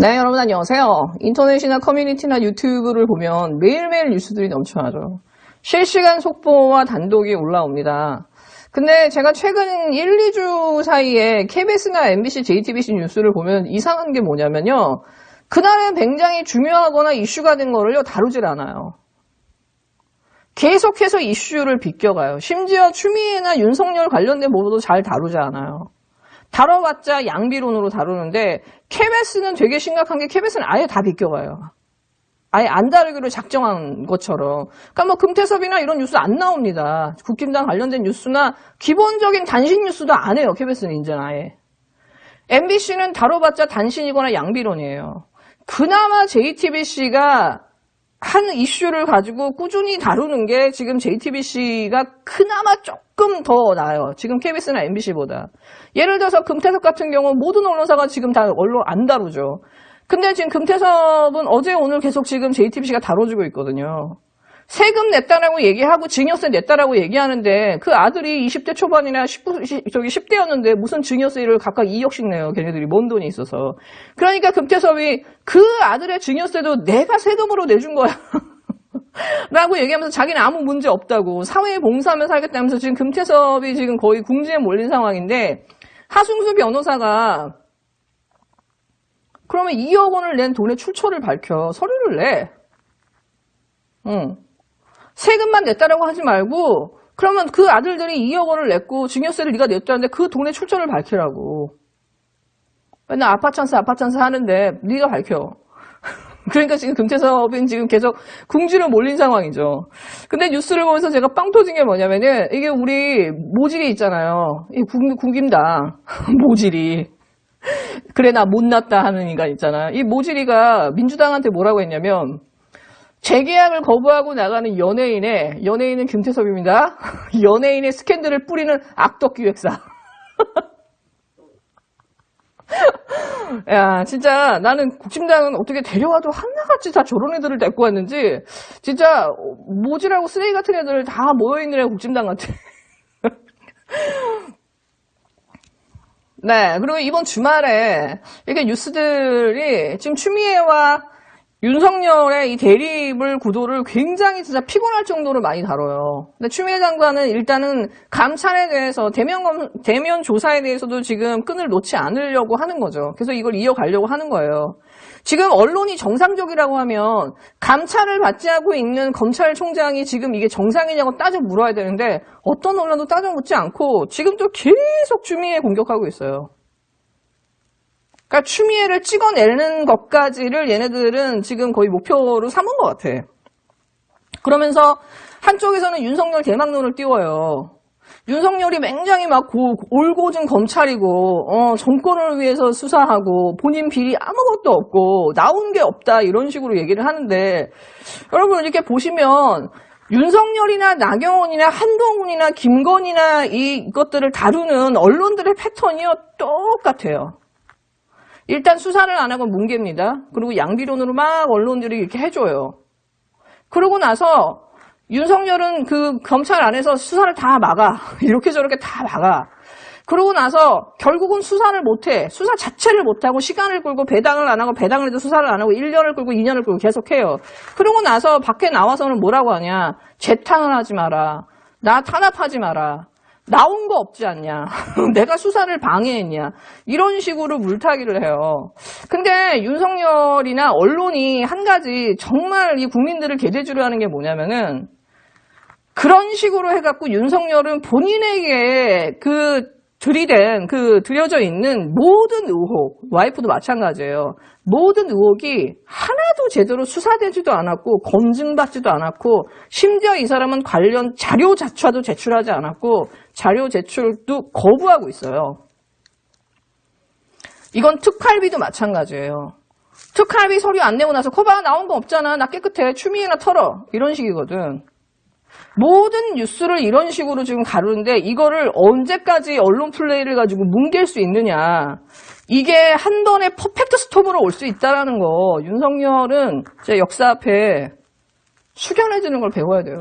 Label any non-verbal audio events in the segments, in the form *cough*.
네, 여러분 안녕하세요. 인터넷이나 커뮤니티나 유튜브를 보면 매일매일 뉴스들이 넘쳐나죠. 실시간 속보와 단독이 올라옵니다. 근데 제가 최근 1, 2주 사이에 KBS나 MBC, JTBC 뉴스를 보면 이상한 게 뭐냐면요. 그날은 굉장히 중요하거나 이슈가 된 거를요, 다루질 않아요. 계속해서 이슈를 비껴가요. 심지어 추미애나 윤석열 관련된 보도도 잘 다루지 않아요. 다뤄봤자 양비론으로 다루는데 KBS는 되게 심각한 게 KBS는 아예 다 비껴가요. 아예 안 다루기로 작정한 것처럼. 그러니까 뭐 금태섭이나 이런 뉴스 안 나옵니다. 국힘당 관련된 뉴스나 기본적인 단신 뉴스도 안 해요. KBS는 이제 아예. MBC는 다뤄봤자 단신이거나 양비론이에요. 그나마 JTBC가 한 이슈를 가지고 꾸준히 다루는 게 지금 JTBC가 그나마 조금 더 나아요. 지금 KBS나 MBC보다. 예를 들어서 금태섭 같은 경우 모든 언론사가 지금 다 언론 안 다루죠. 근데 지금 금태섭은 어제 오늘 계속 지금 JTBC가 다뤄주고 있거든요. 세금 냈다라고 얘기하고 증여세 냈다라고 얘기하는데 그 아들이 20대 초반이나 19, 저기 10대였는데 무슨 증여세를 각각 2억씩 내요. 걔네들이 뭔 돈이 있어서. 그러니까 금태섭이 그 아들의 증여세도 내가 세금으로 내준 거야. *laughs* 라고 얘기하면서 자기는 아무 문제 없다고 사회에 봉사하며 살겠다면서 지금 금태섭이 지금 거의 궁지에 몰린 상황인데 하승수 변호사가 그러면 2억 원을 낸 돈의 출처를 밝혀 서류를 내. 응. 세금만 냈다라고 하지 말고 그러면 그 아들들이 2억 원을 냈고 증여세를 네가 냈다는데 그 돈의 출처를 밝히라고. 맨날 아파 찬스 아파 찬스 하는데 네가 밝혀. *laughs* 그러니까 지금 금태섭은 지금 계속 궁지로 몰린 상황이죠. 근데 뉴스를 보면서 제가 빵 터진 게 뭐냐면은 이게 우리 모질이 있잖아요. 이 국, 국임당 *laughs* 모질이. 그래 나 못났다 하는 인간 있잖아. 이 모질이가 민주당한테 뭐라고 했냐면 재계약을 거부하고 나가는 연예인의 연예인은 김태섭입니다. *laughs* 연예인의 스캔들을 뿌리는 악덕 기획사. *laughs* 야, 진짜 나는 국힘당은 어떻게 데려와도 하나같이 다 저런 애들을 데리고 왔는지 진짜 모질하고 쓰레기 같은 애들 다 모여있는 애 같아. 네, 그리고 이번 주말에 이렇게 뉴스들이 지금 추미애와 윤석열의 이 대립을 구도를 굉장히 진짜 피곤할 정도로 많이 다뤄요. 근데 추미애 장관은 일단은 감찰에 대해서 대면 검, 대면 조사에 대해서도 지금 끈을 놓지 않으려고 하는 거죠. 그래서 이걸 이어가려고 하는 거예요. 지금 언론이 정상적이라고 하면 감찰을 받지 않고 있는 검찰총장이 지금 이게 정상이냐고 따져 물어야 되는데 어떤 언론도 따져 묻지 않고 지금도 계속 추미애 공격하고 있어요. 그러니까 추미애를 찍어내는 것까지를 얘네들은 지금 거의 목표로 삼은 것 같아. 그러면서 한쪽에서는 윤석열 대망론을 띄워요. 윤석열이 굉장히 막 고, 올곧은 검찰이고 어, 정권을 위해서 수사하고 본인 비리 아무것도 없고 나온 게 없다 이런 식으로 얘기를 하는데 여러분 이렇게 보시면 윤석열이나 나경원이나 한동훈이나 김건희나 이것들을 다루는 언론들의 패턴이요 똑같아요. 일단 수사를 안 하고 뭉갭니다. 그리고 양비론으로 막 언론들이 이렇게 해줘요. 그러고 나서 윤석열은 그 검찰 안에서 수사를 다 막아. *laughs* 이렇게 저렇게 다 막아. 그러고 나서 결국은 수사를 못해. 수사 자체를 못하고 시간을 끌고 배당을 안 하고 배당을 해도 수사를 안 하고 1년을 끌고 2년을 끌고 계속해요. 그러고 나서 밖에 나와서는 뭐라고 하냐. 재탕을 하지 마라. 나 탄압하지 마라. 나온 거 없지 않냐. *laughs* 내가 수사를 방해했냐. 이런 식으로 물타기를 해요. 근데 윤석열이나 언론이 한 가지 정말 이 국민들을 개돼주려 하는 게 뭐냐면은 그런 식으로 해갖고 윤석열은 본인에게 그 들이댄 그 들여져 있는 모든 의혹, 와이프도 마찬가지예요. 모든 의혹이 하나도 제대로 수사되지도 않았고 검증받지도 않았고 심지어 이 사람은 관련 자료 자체도 제출하지 않았고 자료 제출도 거부하고 있어요. 이건 특활비도 마찬가지예요. 특활비 서류 안 내고 나서 거봐 나온 거 없잖아 나 깨끗해 추미애나 털어 이런 식이거든. 모든 뉴스를 이런 식으로 지금 가르는데 이거를 언제까지 언론 플레이를 가지고 뭉갤 수 있느냐. 이게 한 번에 퍼펙트 스톱으로 올 수 있다라는 거 윤석열은 제 역사 앞에 숙연해지는 걸 배워야 돼요.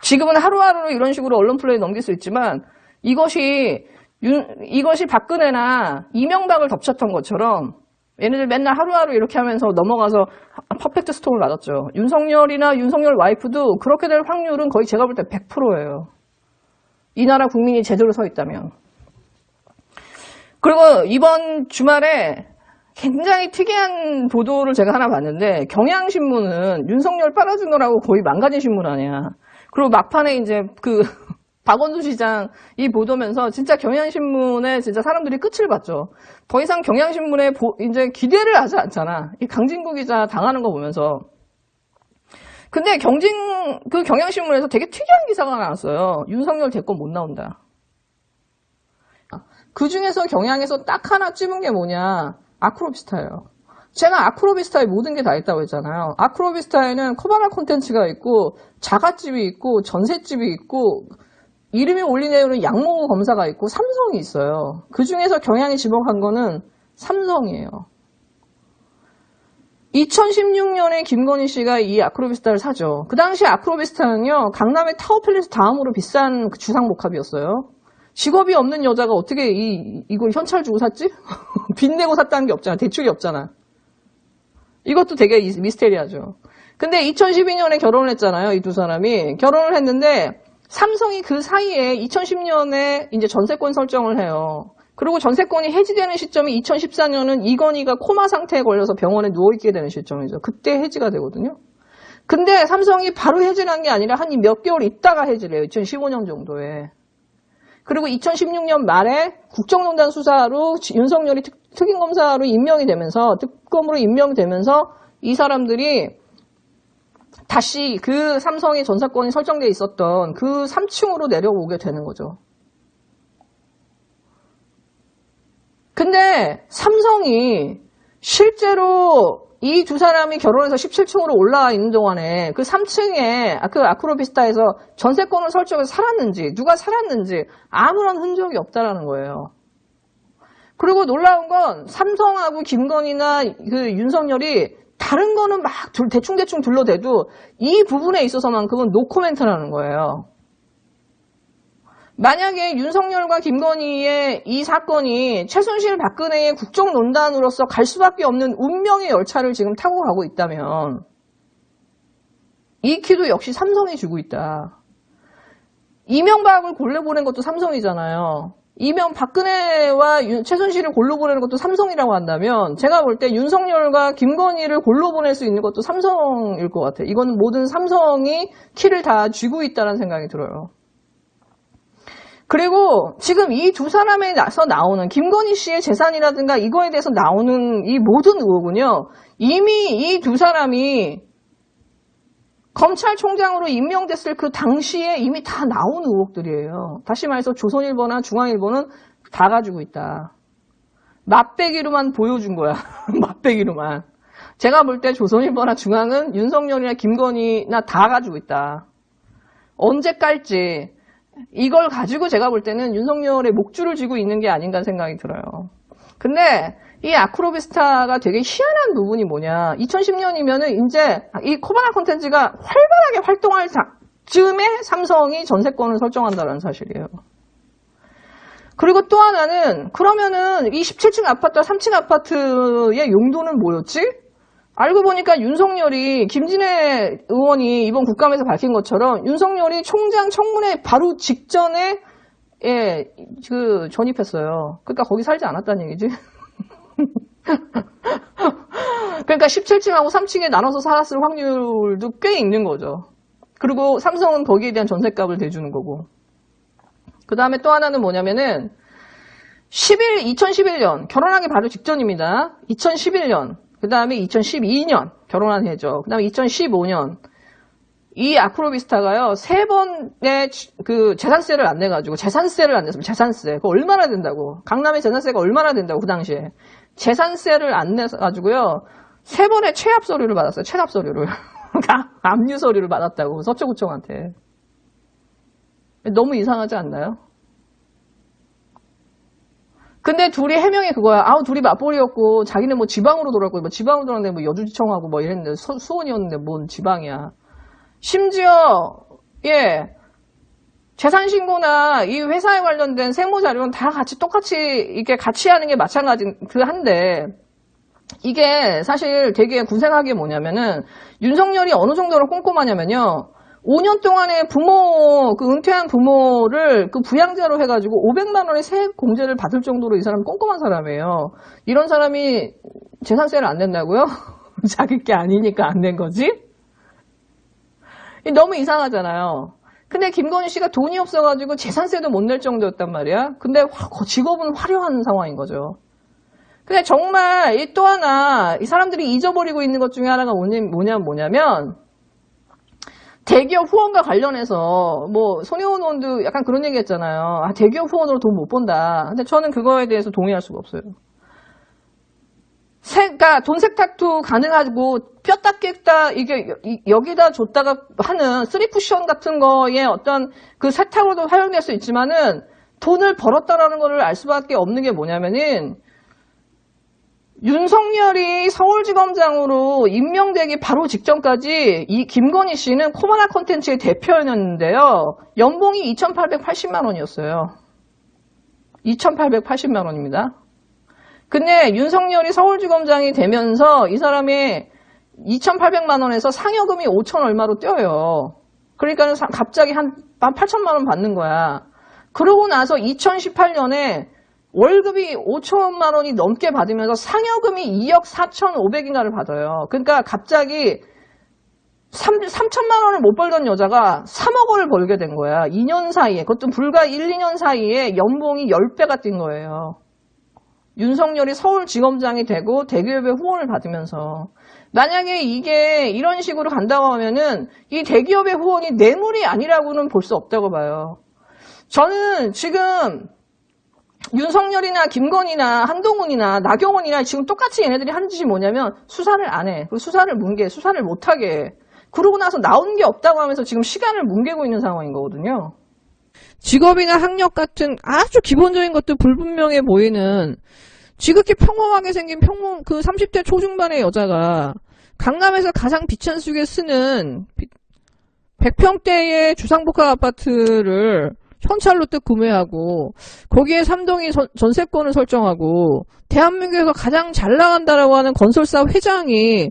지금은 하루하루 이런 식으로 언론 플레이 넘길 수 있지만 이것이 윤- 이것이 박근혜나 이명박을 덮쳤던 것처럼 얘네들 맨날 하루하루 이렇게 하면서 넘어가서 퍼펙트 스톰을 맞았죠. 윤석열이나 윤석열 와이프도 그렇게 될 확률은 거의 제가 볼 때 100%예요. 이 나라 국민이 제대로 서 있다면. 그리고 이번 주말에 굉장히 특이한 보도를 제가 하나 봤는데 경향신문은 윤석열 빨아주느라고 거의 망가진 신문 아니야. 그리고 막판에 이제 그 박원순 시장 이 보도면서 진짜 경향신문에 진짜 사람들이 끝을 봤죠. 더 이상 경향신문에 보- 이제 기대를 하지 않잖아. 이 강진구 기자 당하는 거 보면서. 근데 경진 그 경향신문에서 되게 특이한 기사가 나왔어요. 윤석열 대권 못 나온다. 그 중에서 경향에서 딱 하나 찝은 게 뭐냐? 아크로비스타예요. 제가 아크로비스타에 모든 게 다 있다고 했잖아요. 아크로비스타에는 커바나 콘텐츠가 있고 자가집이 있고 전셋집이 있고 이름이 올리네요는 양모 검사가 있고 삼성이 있어요. 그 중에서 경향이 지목한 거는 삼성이에요. 2016년에 김건희 씨가 이 아크로비스타를 사죠. 그 당시 아크로비스타는요, 강남의 타워팰리스 다음으로 비싼 그 주상복합이었어요. 직업이 없는 여자가 어떻게 이, 이걸 현찰 주고 샀지? *laughs* 빚 내고 샀다는 게 없잖아. 대출이 없잖아. 이것도 되게 이- 미스테리하죠. 근데 2012년에 결혼을 했잖아요. 이 두 사람이. 결혼을 했는데, 삼성이 그 사이에 2010년에 이제 전세권 설정을 해요. 그리고 전세권이 해지되는 시점이 2014년은 이건희가 코마 상태에 걸려서 병원에 누워있게 되는 시점이죠. 그때 해지가 되거든요. 근데 삼성이 바로 해지한 게 아니라 한 몇 개월 있다가 해지를 해요. 2015년 정도에. 그리고 2016년 말에 국정농단 수사로 지- 윤석열이 특, 특임검사로 임명이 되면서 특검으로 임명이 되면서 이 사람들이 다시 그 삼성의 전사권이 설정돼 있었던 그 3층으로 내려오게 되는 거죠. 근데 삼성이 실제로 이 두 사람이 결혼해서 17층으로 올라와 있는 동안에 그 3층에 그 아크로비스타에서 전세권을 설정해서 살았는지 누가 살았는지 아무런 흔적이 없다라는 거예요. 그리고 놀라운 건 삼성하고 김건희나 그 윤석열이 다른 거는 막 둘- 대충대충 둘러대도 이 부분에 있어서만큼은 노코멘트라는 거예요. 만약에 윤석열과 김건희의 이 사건이 최순실 박근혜의 국정농단으로서 갈 수밖에 없는 운명의 열차를 지금 타고 가고 있다면 이 키도 역시 삼성이 주고 있다. 이명박을 골라보낸 것도 삼성이잖아요. 이명 박근혜와 윤- 최순실을 골로 보내는 것도 삼성이라고 한다면 제가 볼 때 윤석열과 김건희를 골로 보낼 수 있는 것도 삼성일 것 같아요. 이거는 모든 삼성이 키를 다 쥐고 있다는 생각이 들어요. 그리고 지금 이 두 사람에서 나오는 김건희 씨의 재산이라든가 이거에 대해서 나오는 이 모든 의혹은요, 이미 이 두 사람이 검찰총장으로 임명됐을 그 당시에 이미 다 나온 의혹들이에요. 다시 말해서 조선일보나 중앙일보는 다 가지고 있다. 맛배기로만 보여준 거야. *laughs* 맛배기로만. 제가 볼 때 조선일보나 중앙은 윤석열이나 김건희나 다 가지고 있다. 언제 깔지. 이걸 가지고 제가 볼 때는 윤석열의 목줄을 쥐고 있는 게 아닌가 생각이 들어요. 근데 이 아크로비스타가 되게 희한한 부분이 뭐냐. 2010년이면은 이제 이 코바나 콘텐츠가 활발하게 활동할 자- 즈음에 삼성이 전세권을 설정한다는 사실이에요. 그리고 또 하나는 그러면은 이 17층 아파트와 3층 아파트의 용도는 뭐였지? 알고 보니까 윤석열이 김진애 의원이 이번 국감에서 밝힌 것처럼 윤석열이 총장 청문회 바로 직전에 예, 그 전입했어요. 그러니까 거기 살지 않았다는 얘기지. *laughs* *laughs* 그러니까 17층하고 3층에 나눠서 살았을 확률도 꽤 있는 거죠. 그리고 삼성은 거기에 대한 전세값을 대주는 거고. 그 다음에 또 하나는 뭐냐면은 11, 2011년 결혼하기 바로 직전입니다. 2011년 그 다음에 2012년 결혼한 해죠. 그 다음에 2015년 이 아크로비스타가요 세 번의 그 재산세를 안 내가지고 재산세를 안 냈으면 재산세 그거 얼마나 된다고 강남의 재산세가 얼마나 된다고 그 당시에 재산세를 안 내가지고요 세 번의 최압 서류를 받았어요 최압 서류를 *laughs* 압류 서류를 받았다고 서초구청한테 너무 이상하지 않나요? 근데 둘이 해명이 그거야. 아우 둘이 맞벌이였고 자기는 뭐 지방으로 돌았고 뭐 지방으로 돌았는데 뭐 여주지청하고 뭐 이랬는데 수, 수원이었는데 뭔 지방이야. 심지어 예 재산 신고나 이 회사에 관련된 세무 자료는 다 같이 똑같이 이게 같이 하는 게 마찬가지 그 한데 이게 사실 되게 구생하게 뭐냐면은 윤석열이 어느 정도로 꼼꼼하냐면요. 5년 동안에 부모, 그 은퇴한 부모를 그 부양자로 해가지고 500만 원의 세액 공제를 받을 정도로 이 사람 꼼꼼한 사람이에요. 이런 사람이 재산세를 안 낸다고요? *laughs* 자기 게 아니니까 안 낸 거지? 너무 이상하잖아요. 근데 김건희 씨가 돈이 없어가지고 재산세도 못 낼 정도였단 말이야. 근데 화- 직업은 화려한 상황인 거죠. 근데 정말 이 또 하나 이 사람들이 잊어버리고 있는 것 중에 하나가 뭐냐, 뭐냐 뭐냐면 대기업 후원과 관련해서 뭐 손혜원 의원도 약간 그런 얘기 했잖아요. 아, 대기업 후원으로 돈 못 번다. 근데 저는 그거에 대해서 동의할 수가 없어요. 세, 그러니까 돈 세탁도 가능하고 뼈다 깼다 이게 여기다 줬다가 하는 쓰리 쿠션 같은 거에 어떤 그 세탁으로도 활용될 수 있지만은 돈을 벌었다라는 거를 알 수밖에 없는 게 뭐냐면은 윤석열이 서울지검장으로 임명되기 바로 직전까지 이 김건희 씨는 코바나 콘텐츠의 대표였는데요. 연봉이 2,880만 원이었어요. 2,880만 원입니다. 근데 윤석열이 서울지검장이 되면서 이 사람이 2,800만 원에서 상여금이 5천 얼마로 뛰어요. 그러니까 는 갑자기 한 8천만 원 받는 거야. 그러고 나서 2018년에 월급이 5천만 원이 넘게 받으면서 상여금이 2억 4,500인가를 받아요. 그러니까 갑자기 3, 3천만 원을 못 벌던 여자가 3억 원을 벌게 된 거야. 2년 사이에. 그것도 불과 1, 2년 사이에 연봉이 10배가 뛴 거예요. 윤석열이 서울지검장이 되고 대기업의 후원을 받으면서 만약에 이게 이런 식으로 간다고 하면은 이 대기업의 후원이 뇌물이 아니라고는 볼 수 없다고 봐요. 저는 지금 윤석열이나 김건희나 한동훈이나 나경원이나 지금 똑같이 얘네들이 하는 짓이 뭐냐면 수사를 안 해. 그리고 수사를 뭉개, 수사를 못 하게 해. 그러고 나서 나온 게 없다고 하면서 지금 시간을 뭉개고 있는 상황인 거거든요. 직업이나 학력 같은 아주 기본적인 것도 불분명해 보이는 지극히 평범하게 생긴 평범 그 30대 초중반의 여자가 강남에서 가장 비찬수게 쓰는 100평대의 주상복합 아파트를 현찰로 뜯 구매하고 거기에 삼동이 선- 전세권을 설정하고 대한민국에서 가장 잘 나간다라고 하는 건설사 회장이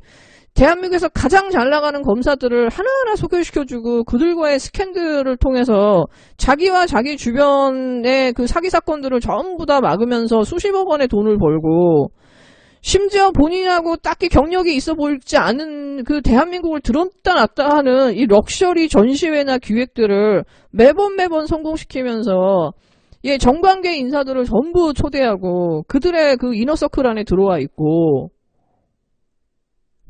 대한민국에서 가장 잘 나가는 검사들을 하나하나 소개시켜주고 그들과의 스캔들을 통해서 자기와 자기 주변의 그 사기 사건들을 전부 다 막으면서 수십억 원의 돈을 벌고 심지어 본인하고 딱히 경력이 있어 보이지 않은 그 대한민국을 들었다 놨다 하는 이 럭셔리 전시회나 기획들을 매번 매번 성공시키면서 예, 정관계 인사들을 전부 초대하고 그들의 그 이너서클 안에 들어와 있고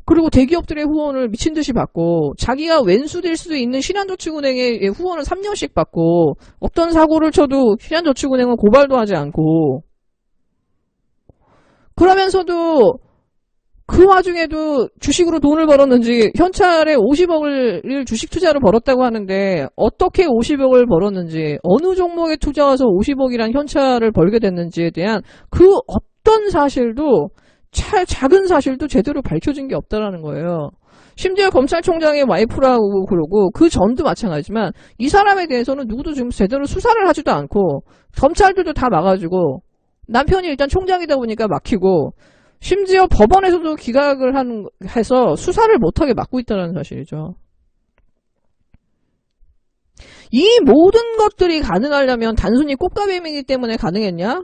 그리고 대기업들의 후원을 미친 듯이 받고 자기가 왼수될 수도 있는 신한저축은행의 후원을 3년씩 받고 어떤 사고를 쳐도 신한저축은행은 고발도 하지 않고 그러면서도 그 와중에도 주식으로 돈을 벌었는지 현찰에 50억을 주식 투자로 벌었다고 하는데 어떻게 50억을 벌었는지 어느 종목에 투자해서 50억이란 현찰을 벌게 됐는지에 대한 그 어떤 사실도 차, 작은 사실도 제대로 밝혀진 게 없다라는 거예요. 심지어 검찰총장의 와이프라고 그러고 그 전도 마찬가지지만 이 사람에 대해서는 누구도 지금 제대로 수사를 하지도 않고 검찰들도 다 막아주고 남편이 일단 총장이다 보니까 막히고 심지어 법원에서도 기각을 한, 해서 수사를 못하게 막고 있다는 사실이죠. 이 모든 것들이 가능하려면 단순히 꽃가뱀이기 때문에 가능했냐?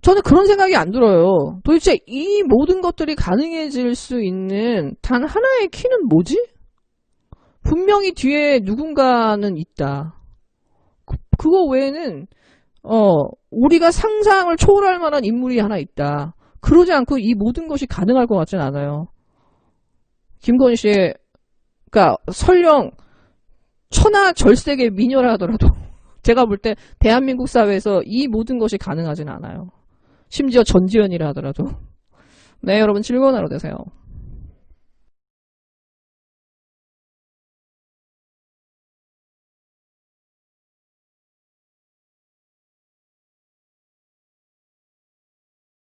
저는 그런 생각이 안 들어요. 도대체 이 모든 것들이 가능해질 수 있는 단 하나의 키는 뭐지? 분명히 뒤에 누군가는 있다. 그, 그거 외에는 어, 우리가 상상을 초월할 만한 인물이 하나 있다. 그러지 않고 이 모든 것이 가능할 것 같진 않아요. 김건희 씨의, 그니까, 설령, 천하 절세계 미녀라 하더라도, *laughs* 제가 볼 때, 대한민국 사회에서 이 모든 것이 가능하진 않아요. 심지어 전지현이라 하더라도. 네, 여러분 즐거운 하루 되세요.